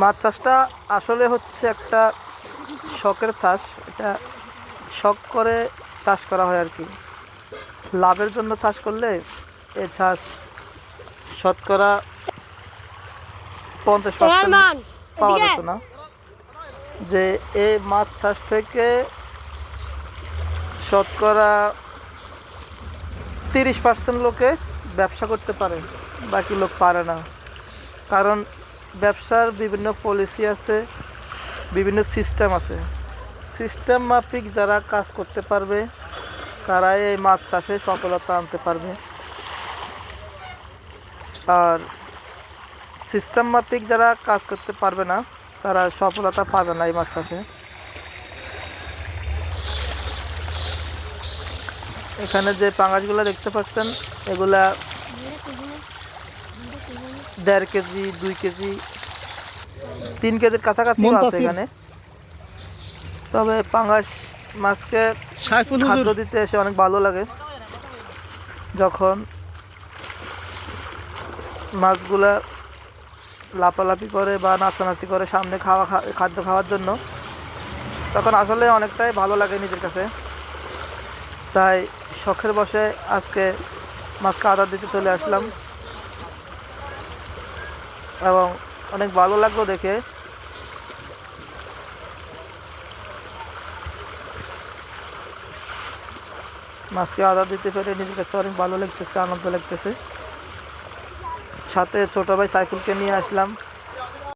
মাছ চাষটা আসলে হচ্ছে একটা শখের চাষ। এটা শখ করে চাষ করা হয় আর কি লাভের জন্য চাষ করলে এই চাষ শতকরা পঞ্চাশ পার্সেন্ট পাওয়া যেত না। যে এই মাছ চাষ থেকে শতকরা তিরিশ পার্সেন্ট লোকে ব্যবসা করতে পারে বাকি লোক পারে না। কারণ ব্যবসার বিভিন্ন পলিসি আছে, বিভিন্ন সিস্টেম আছে। সিস্টেম মাফিক যারা কাজ করতে পারবে, তারাই এই মাছ চাষে সফলতা আনতে পারবে। আর সিস্টেম মাফিক যারা কাজ করতে পারবে না, তারা সফলতা পাবে না এই মাছ চাষে। এখানে যে পাঙাশগুলো দেখতে পাচ্ছেন, এগুলা দেড় কেজি, দুই কেজি তিন কেজির কাছাকাছি আছে এখানে। তবে পাঙাশ মাছকে খাদ্য দিতে এসে অনেক ভালো লাগে। যখন মাছগুলা লাফালাফি করে বা নাচানাচি করে সামনে খাওয়া খাদ্য খাওয়ার জন্য তখন আসলে অনেকটাই ভালো লাগে নিজের কাছে। তাই শখের বসে আজকে মাছকে আদার দিতে চলে আসলাম। এবং অনেক ভালো লাগল দেখে। মাছকে আদা দিতে পেরে নিজের কাছে অনেক ভালো লাগতেছে, আনন্দ লাগতেছে। সাথে ছোট ভাই সাইকেলকে নিয়ে আসলাম।